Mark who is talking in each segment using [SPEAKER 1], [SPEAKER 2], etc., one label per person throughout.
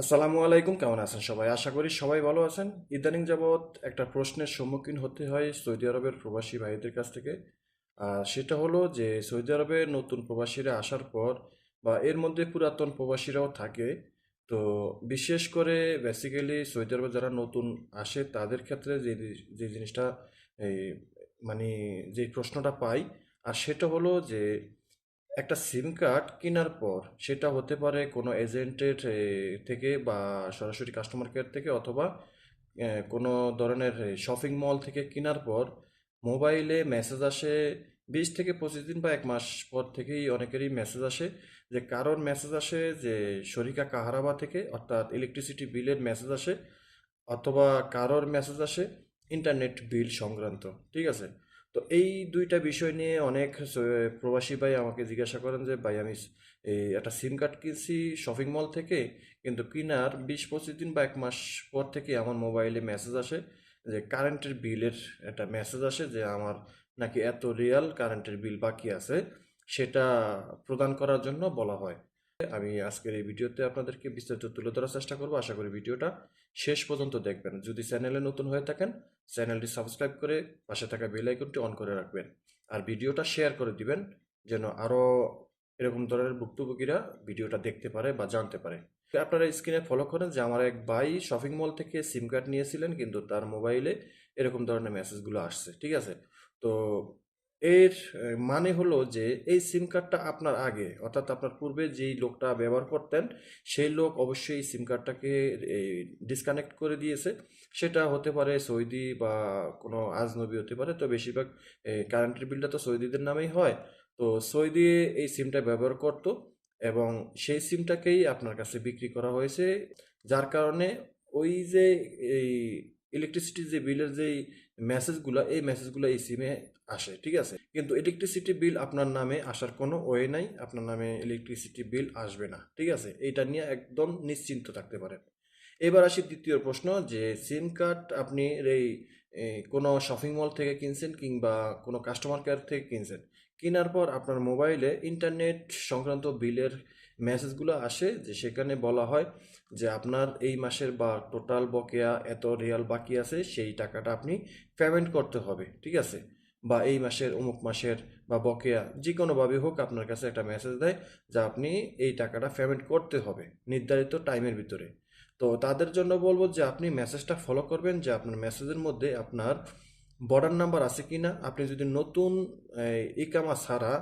[SPEAKER 1] আসসালামু আলাইকুম, কেমন আছেন সবাই? আশা করি সবাই ভালো আছেন। ইদানিং যাবৎ একটা প্রশ্নের সম্মুখীন হতে হয় সৌদি আরবের প্রবাসী ভাইদের কাছ থেকে। সেটা হলো যে সৌদি আরবে নতুন প্রবাসীরা আসার পর বা এর মধ্যে পুরাতন প্রবাসীরাও থাকে, তো বিশেষ করে বেসিক্যালি সৌদি আরবে যারা নতুন আসে তাদের ক্ষেত্রে যে যে জিনিসটা এই মানে যে প্রশ্নটা পাই, আর সেটা হলো যে একটা সিম কার্ড কেনার পর সেটা হতে পারে কোনো এজেন্টের থেকে বা সরাসরি কাস্টমার কেয়ার থেকে অথবা কোনো ধরনের শপিং মল থেকে কেনার পর মোবাইলে মেসেজ আসে বিশ থেকে পঁচিশ দিন বা এক মাস পর থেকেই অনেকেরই মেসেজ আসে যে কারোর মেসেজ আসে যে শরিকা কাহারাবা থেকে, অর্থাৎ ইলেকট্রিসিটি বিলের মেসেজ আসে অথবা কারোর মেসেজ আসে ইন্টারনেট বিল সংক্রান্ত, ঠিক আছে? তো এই দুইটা বিষয় নিয়ে অনেক প্রবাসী ভাই আমাকে জিজ্ঞাসা করেন যে, ভাই, আমি এই একটা সিম কার্ড কিনছি শপিং মল থেকে, কিন্তু কিনার বিশ, পঁচিশ দিন বা এক মাস পর থেকে আমার মোবাইলে মেসেজ আসে যে কারেন্টের বিলের একটা মেসেজ আসে যে, আমার নাকি এত রিয়াল কারেন্টের বিল বাকি আছে, সেটা প্রদান করার জন্য বলা হয়। আমি আজকের এই ভিডিওতে আপনাদেরকে বিস্তারিত তুলে ধরার চেষ্টা করব। আশা করি ভিডিওটা শেষ পর্যন্ত দেখবেন। যদি চ্যানেলে নতুন হয়ে থাকেন, চ্যানেলটি সাবস্ক্রাইব করে পাশে থাকা বেল আইকনটি অন করে রাখবেন। আর ভিডিওটা শেয়ার করে দিবেন, যেন আরও এরকম ধরনের ভুক্তভোগীরা ভিডিওটা দেখতে পারে বা জানতে পারে। আপনারা স্ক্রিনে ফলো করেন যে আমার এক ভাই শপিং মল থেকে সিম কার্ড নিয়েছিলেন, কিন্তু তার মোবাইলে এরকম ধরনের মেসেজগুলো আসছে, ঠিক আছে? তো এর মানে হলো যে এই সিম কার্ডটা আপনার আগে, অর্থাৎ আপনার পূর্বে যেই লোকটা ব্যবহার করতেন, সেই লোক অবশ্যই এই সিম কার্ডটাকে ডিসকানেক্ট করে দিয়েছে। সেটা হতে পারে সৌদি বা কোনো আজনবি হতে পারে, তো বেশিরভাগ কারেন্টের বিলটা তো সৌদিদের নামেই হয়। তো সৌদি এই সিমটা ব্যবহার করত এবং সেই সিমটাকেই আপনার কাছে বিক্রি করা হয়েছে। যার কারণে ওই যে এই ইলেকট্রিসিটি যে বিলের যেই মেসেজগুলো এই মেসেজগুলো এই সিমে আসে, ঠিক আছে? কিন্তু ইলেকট্রিসিটি বিল আপনার নামে আসার কোনো ওয়ে নাই, আপনার নামে ইলেকট্রিসিটি বিল আসবে না, ঠিক আছে? এইটা নিয়ে একদম নিশ্চিন্ত থাকতে পারেন। এবার আসি দ্বিতীয় প্রশ্ন যে সিম কার্ড আপনি এই কোনো শপিং মল থেকে কিনছেন কিংবা কোনো কাস্টমার কেয়ার থেকে কিনছেন? কেনার পর আপনার মোবাইলে ইন্টারনেট সংক্রান্ত বিলের মেসেজগুলো আসে, যে সেখানে বলা হয় যে আপনার এই মাসের বা টোটাল বকেয়া এত রিয়াল বাকি আছে, সেই টাকাটা আপনি পেমেন্ট করতে হবে, ঠিক আছে? বা এই মাসের, অমুক মাসের বা বকেয়া যে কোনোভাবে হোক আপনার কাছে একটা মেসেজ দেয় যে আপনি এই টাকাটা পেমেন্ট করতে হবে, নির্ধারিত টাইমের ভিতরে। তো তাদের জন্য বলব যে আপনি মেসেজটা ফলো করবেন, যে আপনার মেসেজের মধ্যে আপনার বর্ডার নাম্বার আছে কি না আপনি যদি নতুন ইকামা ছাড়া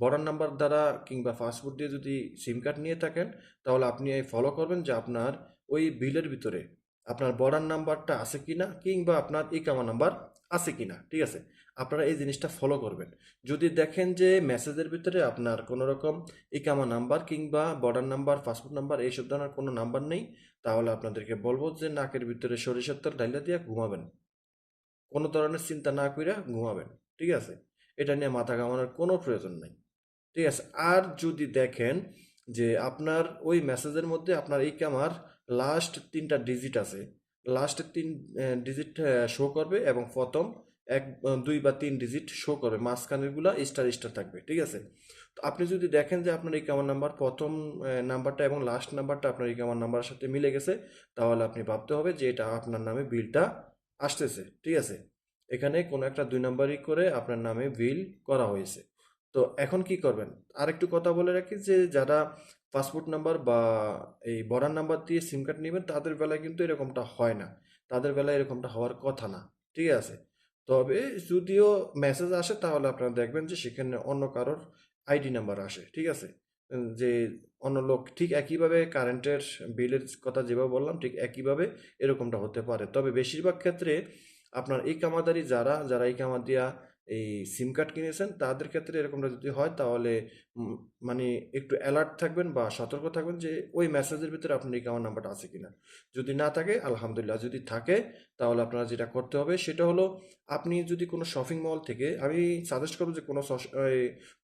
[SPEAKER 1] বর্ডার নাম্বার দ্বারা কিংবা ফাস্টফুড দিয়ে যদি সিম কার্ড নিয়ে থাকেন, তাহলে আপনি এই ফলো করবেন যে আপনার ওই বিলের ভিতরে আপনার বর্ডার নাম্বারটা আছে কি না কিংবা আপনার ইকামা নাম্বার আছে কি না ঠিক আছে? আপনারা এই জিনিসটা ফলো করবেন। যদি দেখেন যে মেসেজের ভিতরে আপনার কোনো রকম ইকামা নাম্বার কিংবা বর্ডার নাম্বার, পাসপোর্ট নাম্বার এইসব ধরনের কোনো নাম্বার নেই, তাহলে আপনাদেরকে বলব যে নাকের ভিতরে সরিষার তেল ডাইলা দিয়ে ঘুমাবেন। কোনো ধরনের চিন্তা না কইরা ঘুমাবেন, ঠিক আছে? এটা নিয়ে মাথা ঘামানোর কোনো প্রয়োজন নেই, ঠিক আছে? আর যদি দেখেন যে আপনার ওই মেসেজের মধ্যে আপনার এই কামার লাস্ট তিনটা ডিজিট আছে লাস্টের তিন ডিজিট শো করবে এবং প্রথম এক দুই বা তিন ডিজিট শো করবে, মাঝখানেরগুলো স্টার স্টার থাকবে, ঠিক আছে? তো আপনি যদি দেখেন যে আপনার এই কামার নাম্বার প্রথম নাম্বারটা এবং লাস্ট নাম্বারটা আপনার এই কামার নাম্বারের সাথে মিলে গেছে, তাহলে আপনি ভাবতে হবে যে এটা আপনার নামে বিলটা আসতেছে, ঠিক আছে? এখানে কোনো একটা দুই নাম্বারই করে আপনার নামে বিল করা হয়েছে। তো এখন কি করবেন? আরেকটু কথা বলে রাখি যে যারা পাসপোর্ট নাম্বার বা এই বর্ডার নাম্বার দিয়ে সিম কার্ড নেবেন, তাদের বেলায় কিন্তু এরকমটা হয় না। তাদের বেলায় এরকমটা হওয়ার কথা না, ঠিক আছে? তবে যদিও মেসেজ আসে, তাহলে আপনারা দেখবেন যে সেখানে অন্য কারোর আইডি নাম্বার আসে, ঠিক আছে? যে অন্য লোক ঠিক একইভাবে কারেন্টের বিলের কথা যেভাবে বললাম, ঠিক একইভাবে এরকমটা হতে পারে। তবে বেশিরভাগ ক্ষেত্রে আপনার এই কামাদারি যারা যারা এই কামার দিয়া এই সিম কার্ড কিনেছেন তাদের ক্ষেত্রে এরকমটা যদি হয়, তাহলে মানে একটু অ্যালার্ট থাকবেন বা সতর্ক থাকবেন যে, ওই মেসেজের ভিতরে আপনার কামার নাম্বারটা আছে কিনা। যদি না থাকে, আলহামদুলিল্লাহ, যদি থাকে, তাহলে আপনারা যেটা করতে হবে, সেটা হলো আপনি যদি কোনো শপিং মল থেকে, আমি সাজেস্ট করব যে কোনো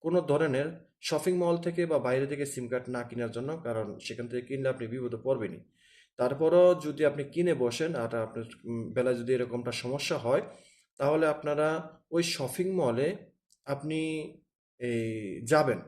[SPEAKER 1] কোনো ধরনের শপিং মল থেকে বা বাইরে থেকে সিম কার্ড না কেনার জন্য, কারণ সেখান থেকে কিনলে আপনি বিপদে পড়বেনই। তারপরও যদি আপনি কিনে বসেন, আর আপনার বেলায় যদি এরকমটা সমস্যা হয় তাহলে আপনারা ওই শপিং মলে আপনি এই যাবেন,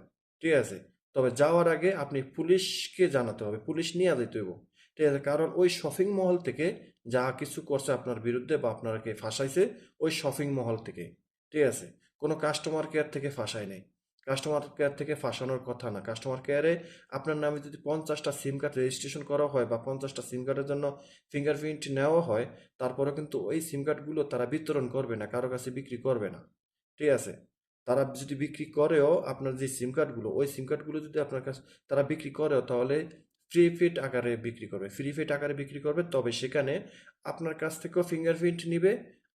[SPEAKER 1] ঠিক আছে? তবে যাওয়ার আগে আপনি পুলিশকে জানাতে হবে, পুলিশ নিয়ে যেতে হইব, ঠিক আছে? কারণ ওই শপিং মহল থেকে যা কিছু করছে আপনার বিরুদ্ধে বা আপনাকে ফাঁসাইছে, ওই শপিং মহল থেকে, ঠিক আছে? কোনো কাস্টমার কেয়ার থেকে ফাঁসায় নেই। কাস্টমার কেয়ার থেকে ফাঁসানোর কথা না। কাস্টমার কেয়ারে আপনার নামে যদি পঞ্চাশটা সিম কার্ড রেজিস্ট্রেশন করা হয় বা পঞ্চাশটা সিম কার্ডের জন্য ফিঙ্গারপ্রিন্ট নেওয়া হয় তারপরে কিন্তু ওই সিম কার্ডগুলো তারা বিতরণ করবে না, কারও কাছে বিক্রি করবে না। ঠিক আছে? তারা যদি বিক্রি করেও আপনার যে সিম কার্ডগুলো ওই সিম কার্ডগুলো যদি আপনার কাছে, তারা বিক্রি করেও তাহলে ফ্রি ফিট আকারে বিক্রি করবে। ফ্রি ফিট আকারে বিক্রি করবে, তবে সেখানে আপনার কাছ থেকেও ফিঙ্গারপ্রিন্ট নিবে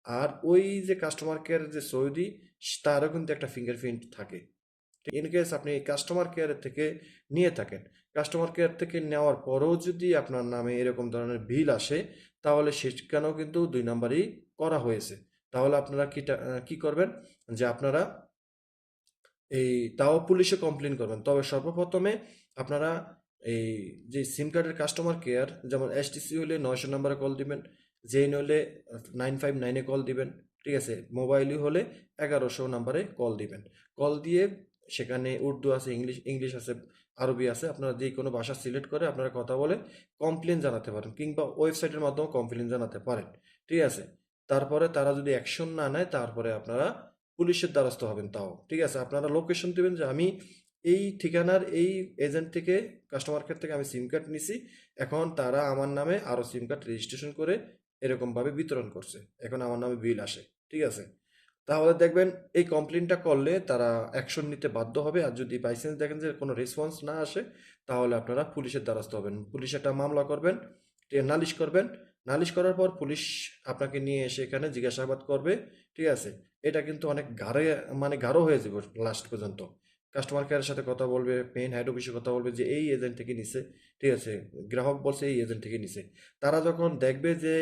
[SPEAKER 1] আর ওই যে কাস্টমার কেয়ারের যে সৌদি, তারও কিন্তু একটা ফিঙ্গারপ্রিন্ট থাকে। ইন কেস আপনি কাস্টমার কেয়ার থেকে নিয়ে থাকেন কাস্টমার কেয়ার থেকে নেওয়ার পরেও যদি আপনার নামে এরকম ধরনের বিল আসে, তাহলে সেখানেও কিন্তু দুই নাম্বারই করা হয়েছে। তাহলে আপনারা কি কি করবেন? যে আপনারা এই, তাও পুলিশে কমপ্লেন করবেন। তবে সর্বপ্রথমে আপনারা এই যে সিম কার্ডের কাস্টমার কেয়ার যেমন এসটিসি হলে নয়শো নাম্বারে কল দিবেন জেইন হলে নাইন ফাইভ নাইনে কল দিবেন, ঠিক আছে? মোবাইলই হলে এগারোশো নাম্বারে কল দিবেন। কল দিয়ে সেখানে উর্দু আছে, ইংলিশ ইংলিশ আছে, আরবি আছে, আপনারা যে কোনো ভাষা সিলেক্ট করে আপনারা কথা বলে কমপ্লেন জানাতে পারেন কিংবা ওয়েবসাইটের মাধ্যমে কমপ্লেন জানাতে পারেন, ঠিক আছে? তারপরে তারা যদি অ্যাকশন না নেয়, তারপরে আপনারা পুলিশের দ্বারস্থ হবেন তাও, ঠিক আছে? আপনারা লোকেশন দেবেন যে আমি এই ঠিকানার এই এজেন্ট থেকে কাস্টমার কেয়ার থেকে আমি সিম কার্ড নিছি, এখন তারা আমার নামে আরও সিম কার্ড রেজিস্ট্রেশন করে এরকমভাবে বিতরণ করছে, এখন আমার নামে বিল আসে, ঠিক আছে? তাহলে দেখবেন এই কমপ্লেনটা করলে তারা অ্যাকশন নিতে বাধ্য হবে। আর যদি বাই চান্স দেখেন যে কোনো রেসপন্স না আসে, তাহলে আপনারা পুলিশের দ্বারস্থ হবেন। পুলিশ একটা মামলা করবেন নালিশ করবেন। নালিশ করার পর পুলিশ আপনাকে নিয়ে এসে এখানে জিজ্ঞাসাবাদ করবে, ঠিক আছে? এটা কিন্তু অনেক গাঢ়ে মানে গাঢ় হয়ে যাবে লাস্ট পর্যন্ত। কাস্টমার কেয়ারের সাথে কথা বলবে মেইন হেড অফিসে কথা বলবে যে, এই এজেন্ট থেকে নিছে। ঠিক আছে? গ্রাহক বলছে, এই এজেন্ট থেকে নিছে। তারা যখন দেখবে যে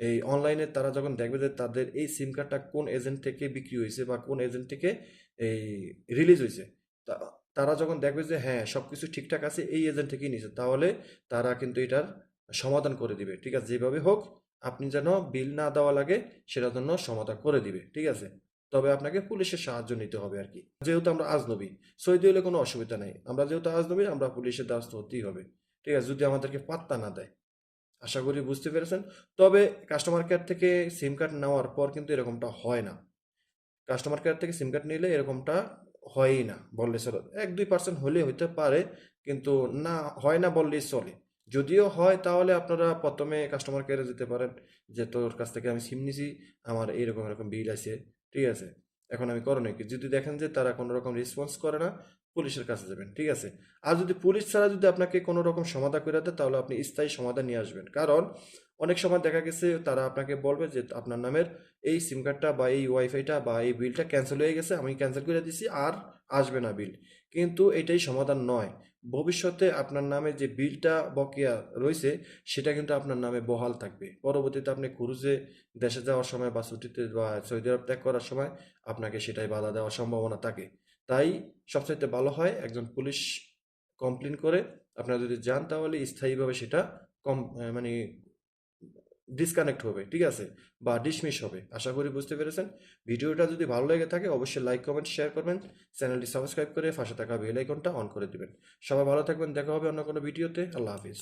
[SPEAKER 1] এই অনলাইনে তারা যখন দেখবে যে তাদের এই সিম কার্ডটা কোন এজেন্ট থেকে বিক্রি হয়েছে বা কোন এজেন্ট থেকে এই রিলিজ হয়েছে তারা যখন দেখবে যে হ্যাঁ সব কিছু ঠিকঠাক আছে, এই এজেন্ট থেকেই নিয়েছে, তাহলে তারা কিন্তু এটার সমাধান করে দিবে। ঠিক আছে, যেভাবে হোক, আপনি যেন বিল না দেওয়া লাগে, সেটার জন্য সমাধান করে দিবে। ঠিক আছে? তবে আপনাকে পুলিশের সাহায্য নিতে হবে আর কি। যেহেতু আমরা আজনবী সৌদি হলে কোনো অসুবিধা নেই। আমরা যেহেতু আজনবী, আমরা পুলিশের দ্বারস্থ হতেই হবে। ঠিক আছে, যদি আমাদেরকে পাত্তা না দেয়। আশা করি বুঝতে পেরেছেন। তবে কাস্টমার কেয়ার থেকে সিম কার্ড নেওয়ার পর কিন্তু এরকমটা হয় না। কাস্টমার কেয়ার থেকে সিম কার্ড নিলে এরকমটা হয়ই না বললে চলে। এক, দুই পার্সেন্ট হলে হইতে পারে, কিন্তু না, হয় না বললেই চলে। যদিও হয়, তাহলে আপনারা প্রথমে কাস্টমার কেয়ারে যেতে পারেন, যে তোর কাছ থেকে আমি সিম নিছি, আমার এইরকম এরকম বিল আছে, ঠিক আছে? এখন আমি করণীয় কি? যদি দেখেন যে তারা কোনো রকম রেসপন্স করে না পুলিশের কাছে যাবেন, ঠিক আছে? আর যদি পুলিশ ছাড়া যদি আপনাকে কোনো রকম সমাধান করে দেয়, তাহলে আপনি স্থায়ী সমাধান নিয়ে আসবেন। কারণ অনেক সময় দেখা গেছে, তারা আপনাকে বলবে যে, আপনার নামের এই সিম কার্ডটা বা এই ওয়াইফাইটা বা এই বিলটা ক্যান্সেল হয়ে গেছে, আমি ক্যান্সেল করে দিছি, আর আসবে না বিল কিন্তু এটাই সমাধান নয়। ভবিষ্যতে আপনার নামে যে বিলটা বকেয়া রয়েছে, সেটা কিন্তু আপনার নামে বহাল থাকবে। পরবর্তীতে আপনি ক্রুজে দেশে যাওয়ার সময় বা ছুটিতে বা সৌদি আরব ত্যাগ করার সময় আপনাকে সেটাই বাধা দেওয়ার সম্ভাবনা থাকে। তাই সবচাইতে ভালো হয় একজন পুলিশ কমপ্লেন করে। আপনারা যদি যান তাহলে স্থায়ীভাবে সেটা কম মানে ডিসকানেক্ট হবে, ঠিক আছে? বা ডিসমিস হবে। আশা করি বুঝতে পেরেছেন? ভিডিওটা যদি ভালো লেগে থাকে অবশ্যই লাইক কমেন্ট শেয়ার করবেন। চ্যানেলটি সাবস্ক্রাইব করে পাশে থাকা বেল আইকনটা অন করে দিবেন। সবাই ভালো থাকবেন। দেখা হবে অন্য কোনো ভিডিওতে। আল্লাহ হাফিজ।